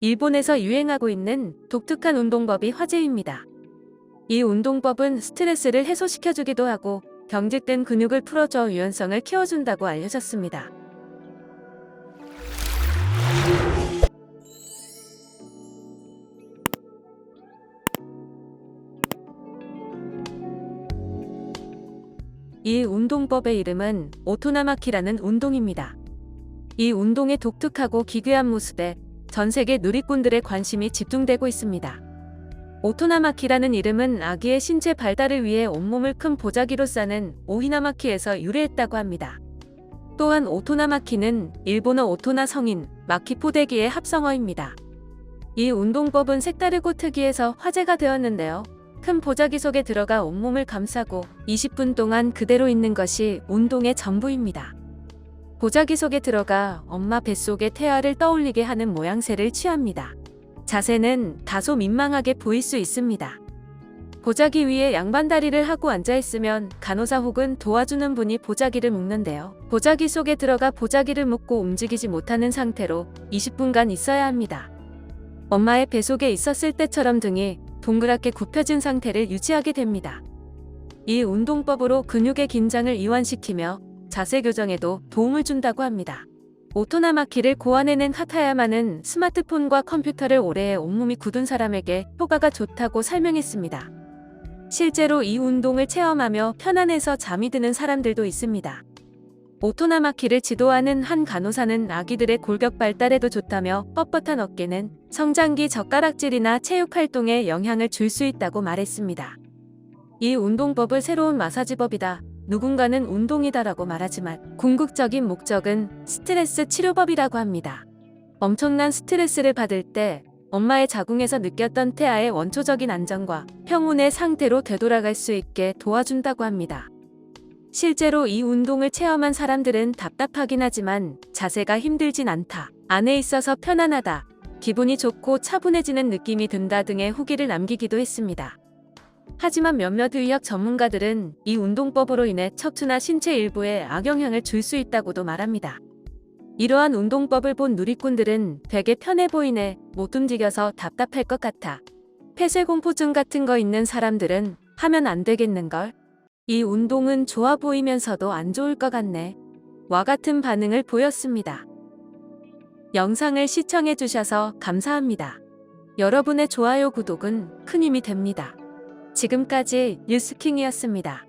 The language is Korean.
일본에서 유행하고 있는 독특한 운동법이 화제입니다. 이 운동법은 스트레스를 해소시켜주기도 하고 경직된 근육을 풀어줘 유연성을 키워준다고 알려졌습니다. 이 운동법의 이름은 오토나마키라는 운동입니다. 이 운동의 독특하고 기괴한 모습에 전 세계 누리꾼들의 관심이 집중되고 있습니다. 오토나마키라는 이름은 아기의 신체 발달을 위해 온몸을 큰 보자기로 싸는 오히나마키에서 유래했다고 합니다. 또한 오토나마키는 일본어 오토나 성인, 마키 포대기의 합성어입니다. 이 운동법은 색다르고 특이해서 화제가 되었는데요. 큰 보자기 속에 들어가 온몸을 감싸고 20분 동안 그대로 있는 것이 운동의 전부입니다. 보자기 속에 들어가 엄마 뱃속의 태아를 떠올리게 하는 모양새를 취합니다. 자세는 다소 민망하게 보일 수 있습니다. 보자기 위에 양반다리를 하고 앉아있으면 간호사 혹은 도와주는 분이 보자기를 묶는데요. 보자기 속에 들어가 보자기를 묶고 움직이지 못하는 상태로 20분간 있어야 합니다. 엄마의 배 속에 있었을 때처럼 등이 동그랗게 굽혀진 상태를 유지하게 됩니다. 이 운동법으로 근육의 긴장을 이완시키며 자세 교정에도 도움을 준다고 합니다. 오토나 마키를 고안해낸 하타야마는 스마트폰과 컴퓨터를 오래 해 온몸이 굳은 사람에게 효과가 좋다고 설명했습니다. 실제로 이 운동을 체험하며 편안해서 잠이 드는 사람들도 있습니다. 오토나마키를 지도하는 한 간호사는 아기들의 골격 발달에도 좋다며 뻣뻣한 어깨는 성장기 젓가락질이나 체육 활동에 영향을 줄 수 있다고 말했습니다. 이 운동법을 새로운 마사지법이다. 누군가는 운동이다라고 말하지만 궁극적인 목적은 스트레스 치료법이라고 합니다. 엄청난 스트레스를 받을 때 엄마의 자궁에서 느꼈던 태아의 원초적인 안정과 평온의 상태로 되돌아갈 수 있게 도와준다고 합니다. 실제로 이 운동을 체험한 사람들은 답답하긴 하지만 자세가 힘들진 않다. 안에 있어서 편안하다. 기분이 좋고 차분해지는 느낌이 든다 등의 후기를 남기기도 했습니다. 하지만 몇몇 의학 전문가들은 이 운동법으로 인해 척추나 신체 일부에 악영향을 줄 수 있다고도 말합니다. 이러한 운동법을 본 누리꾼들은 되게 편해 보이네, 못 움직여서 답답할 것 같아. 폐쇄공포증 같은 거 있는 사람들은 하면 안 되겠는걸? 이 운동은 좋아 보이면서도 안 좋을 것 같네. 와 같은 반응을 보였습니다. 영상을 시청해 주셔서 감사합니다. 여러분의 좋아요, 구독은 큰 힘이 됩니다. 지금까지 뉴스킹이었습니다.